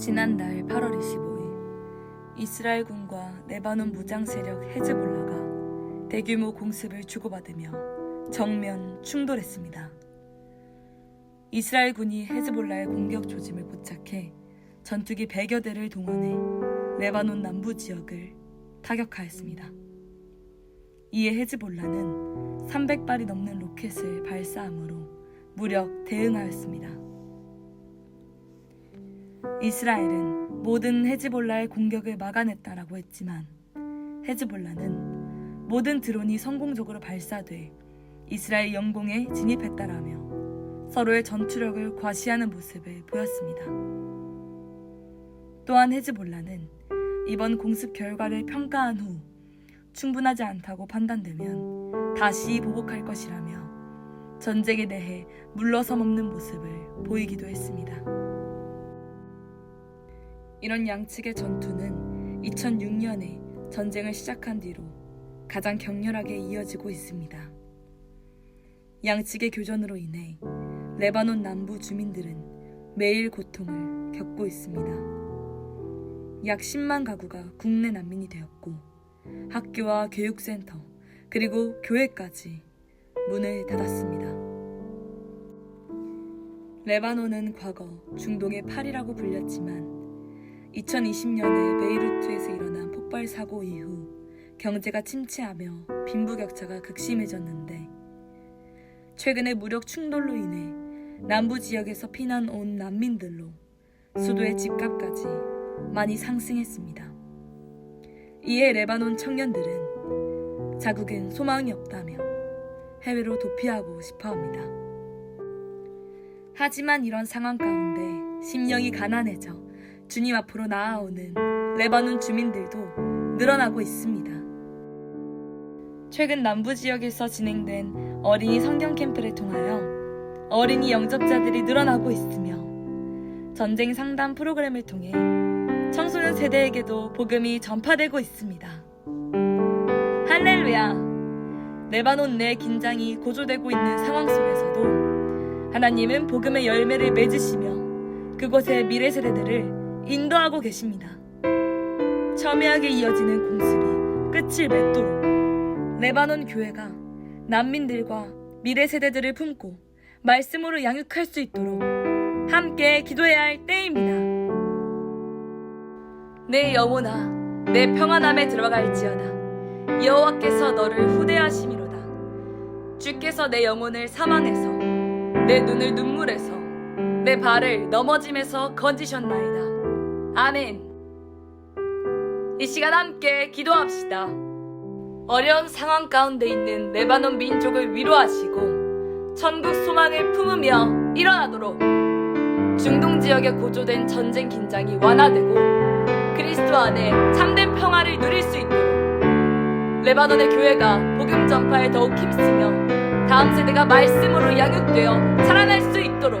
지난달 8월 25일 이스라엘 군과 레바논 무장 세력 헤즈볼라가 대규모 공습을 주고받으며 정면 충돌했습니다. 이스라엘 군이 헤즈볼라의 공격 조짐을 포착해 전투기 100여 대를 동원해 레바논 남부 지역을 타격하였습니다. 이에 헤즈볼라는 300발이 넘는 로켓을 발사함으로 무력 대응하였습니다. 이스라엘은 모든 헤즈볼라의 공격을 막아냈다라고 했지만 헤즈볼라는 모든 드론이 성공적으로 발사돼 이스라엘 영공에 진입했다라며 서로의 전투력을 과시하는 모습을 보였습니다. 또한 헤즈볼라는 이번 공습 결과를 평가한 후 충분하지 않다고 판단되면 다시 보복할 것이라며 전쟁에 대해 물러섬 없는 모습을 보이기도 했습니다. 이런 양측의 전투는 2006년에 전쟁을 시작한 뒤로 가장 격렬하게 이어지고 있습니다. 양측의 교전으로 인해 레바논 남부 주민들은 매일 고통을 겪고 있습니다. 약 10만 가구가 국내 난민이 되었고 학교와 교육센터 그리고 교회까지 문을 닫았습니다. 레바논은 과거 중동의 팔이라고 불렸지만 2020년에 베이루트에서 일어난 폭발 사고 이후 경제가 침체하며 빈부격차가 극심해졌는데 최근의 무력 충돌로 인해 남부 지역에서 피난 온 난민들로 수도의 집값까지 많이 상승했습니다. 이에 레바논 청년들은 자국엔 소망이 없다며 해외로 도피하고 싶어 합니다. 하지만 이런 상황 가운데 심령이 가난해져 주님 앞으로 나아오는 레바논 주민들도 늘어나고 있습니다. 최근 남부 지역에서 진행된 어린이 성경 캠프를 통하여 어린이 영접자들이 늘어나고 있으며 전쟁 상담 프로그램을 통해 청소년 세대에게도 복음이 전파되고 있습니다. 할렐루야! 레바논 내 긴장이 고조되고 있는 상황 속에서도 하나님은 복음의 열매를 맺으시며 그곳의 미래 세대들을 인도하고 계십니다. 첨예하게 이어지는 공습이 끝을 맺도록 레바논 교회가 난민들과 미래 세대들을 품고 말씀으로 양육할 수 있도록 함께 기도해야 할 때입니다. 내 영혼아, 내 평안함에 들어갈지어다. 여호와께서 너를 후대하심이로다. 주께서 내 영혼을 사망해서 내 눈을 눈물에서 내 발을 넘어짐에서 건지셨나이다. 아멘. 이 시간 함께 기도합시다. 어려운 상황 가운데 있는 레바논 민족을 위로하시고 천국 소망을 품으며 일어나도록 중동 지역에 고조된 전쟁 긴장이 완화되고 그리스도 안에 참된 평화를 누릴 수 있도록 레바논의 교회가 복음 전파에 더욱 힘쓰며 다음 세대가 말씀으로 양육되어 자라날 수 있도록